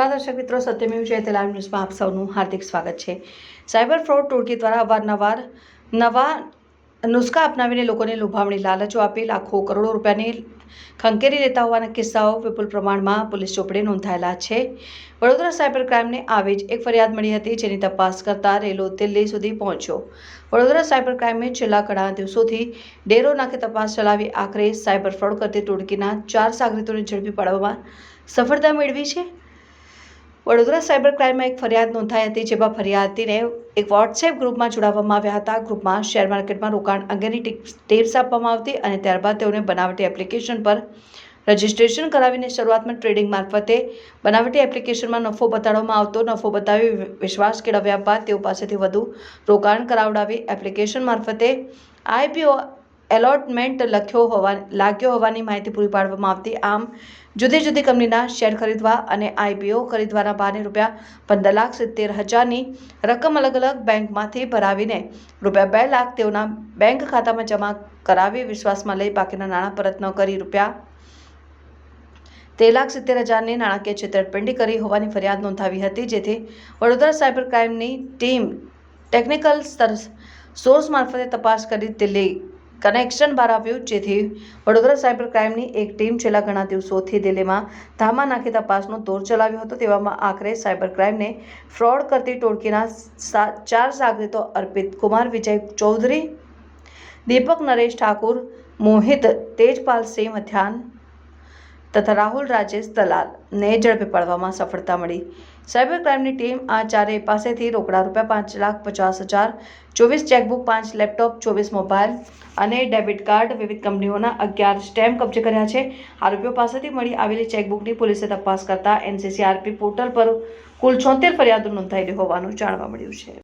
નમસ્કાર દર્શક મિત્રો સત્યમેવ જયતે લાઈવ ન્યૂઝમાં આપ સૌનું હાર્દિક સ્વાગત છે. સાયબર ફ્રોડ ટોળકી દ્વારા અવારનવાર નવા નુસ્ખા અપનાવીને લોકોને લોભામણી લાલચો આપી લાખો કરોડો રૂપિયાની ખંકેરી લેતા હોવાના કિસ્સાઓ વિપુલ પ્રમાણમાં પોલીસ ચોપડે નોંધાયેલા છે. વડોદરા સાયબર ક્રાઇમને આવી જ એક ફરિયાદ મળી હતી જેની તપાસ કરતા રેલો દિલ્હી સુધી પહોંચ્યો. વડોદરા સાયબર ક્રાઇમે છેલ્લા ઘણા દિવસોથી ડેરો નાખે તપાસ ચલાવી આખરે સાયબર ફ્રોડ કરતી ટોળકીના ચાર સાગરીતોને ઝડપી પાડવામાં સફળતા મેળવી છે. વડોદરા સાયબર ક્રાઇમમાં એક ફરિયાદ નોંધાઈ હતી, જેમાં ફરિયાદીને એક વોટ્સએપ ગ્રુપમાં જોડાવવામાં આવ્યા હતા. ગ્રુપમાં શેર માર્કેટમાં રોકાણ અંગેની ટિપ્સ આપવામાં આવતી અને ત્યારબાદ તેઓને બનાવટી એપ્લિકેશન પર રજિસ્ટ્રેશન કરાવીને શરૂઆતમાં ટ્રેડિંગ મારફતે બનાવટી એપ્લિકેશનમાં નફો બતાડવામાં આવતો. નફો બતાવી વિશ્વાસ કેળવ્યા બાદ તેઓ પાસેથી વધુ રોકાણ કરાવડાવી એપ્લિકેશન મારફતે આઈપીઓ એલોટમેન્ટ લખ્યો હોવા લાગ્યો હોવાની માહિતી પૂરી પાડવામાં આવતી. આમ જુદી જુદી કંપનીના શેર ખરીદવા અને આઈપીઓ ખરીદવાના બહાને રૂપિયા પંદર લાખ સિત્તેર હજારની રકમ અલગ અલગ બેંકમાંથી ભરાવીને રૂપિયા બે લાખ તેઓના બેંક ખાતામાં જમા કરાવી વિશ્વાસમાં લઈ બાકીના નાણાં પરત ન કરી રૂપિયા તેર લાખ સિત્તેર હજારની નાણાકીય છેતરપિંડી કરી હોવાની ફરિયાદ નોંધાવી હતી, જેથી વડોદરા સાયબર ક્રાઇમની ટીમ ટેકનિકલ સ્તર સોર્સ મારફતે તપાસ કરી દિલ્હી કનેક્શન બહાર આવ્યું, જેથી વડોદરા સાયબર ક્રાઇમની એક ટીમ છેલ્લા ઘણા દિવસોથી દિલ્હીમાં ધામા નાખી તપાસનો દોર ચલાવ્યો હતો. તેવામાં આખરે સાયબર ક્રાઇમને ફ્રોડ કરતી ટોળકીના ચાર સાગરીતો અર્પિત કુમાર, વિજય ચૌધરી, દીપક નરેશ ઠાકુર, મોહિત તેજપાલ સિંહ મથાન તથા રાહુલ, રાજેશ દલાલને ઝડપી પાડવામાં સફળતા મળી. સાયબર ક્રાઇમની ટીમ આ ચારેય પાસેથી રોકડા રૂપિયા પાંચ લાખ પચાસ હજાર, ચોવીસ ચેકબુક, પાંચ લેપટોપ, ચોવીસ મોબાઈલ અને ડેબિટ કાર્ડ વિવિધ કંપનીઓના અગિયાર સ્ટેમ્પ કબજે કર્યા છે. આરોપીઓ પાસેથી મળી આવેલી ચેકબુકની પોલીસે તપાસ કરતા એનસીસીઆરપી પોર્ટલ પર કુલ છોતેર ફરિયાદો નોંધાયેલી હોવાનું જાણવા મળ્યું છે.